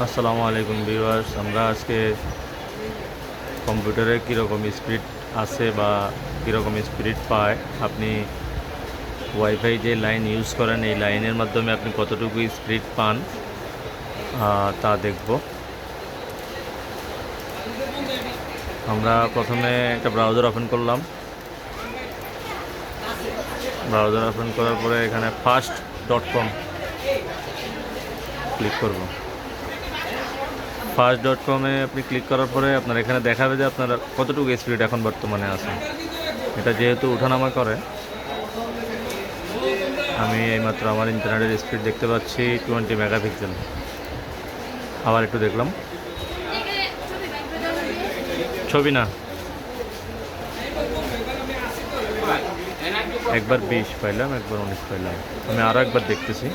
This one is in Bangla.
আসসালামু আলাইকুম ভিউয়ার্স, আমরা আজকে কম্পিউটারে কীরকম স্পিড আছে বা কীরকম স্পিড পায়, আপনি ওয়াইফাই যে লাইন ইউজ করেন, এই লাইনের মাধ্যমে আপনি কতটুকু স্পিড পান তা দেখব। আমরা প্রথমে একটা ব্রাউজার ওপেন করলাম। ব্রাউজার ওপেন করার পরে এখানে ফাস্ট ডট কম ক্লিক করব। ফার্স্ট ডট কমে আপনি ক্লিক করার পরে আপনার এখানে দেখাবে যে আপনার কতটুকু স্পিড এখন বর্তমানে আছে এটা যেহেতু ওঠানামা করে, আমি এইমাত্র আমার ইন্টারনেটের স্পিড দেখতে পাচ্ছি টোয়েন্টি মেগাপিক্সেল আবার একটু দেখলাম। ছবি না। একবার বিশ পাইলাম, একবার উনিশ পাইলাম। আমি আরও একবার দেখতেছি।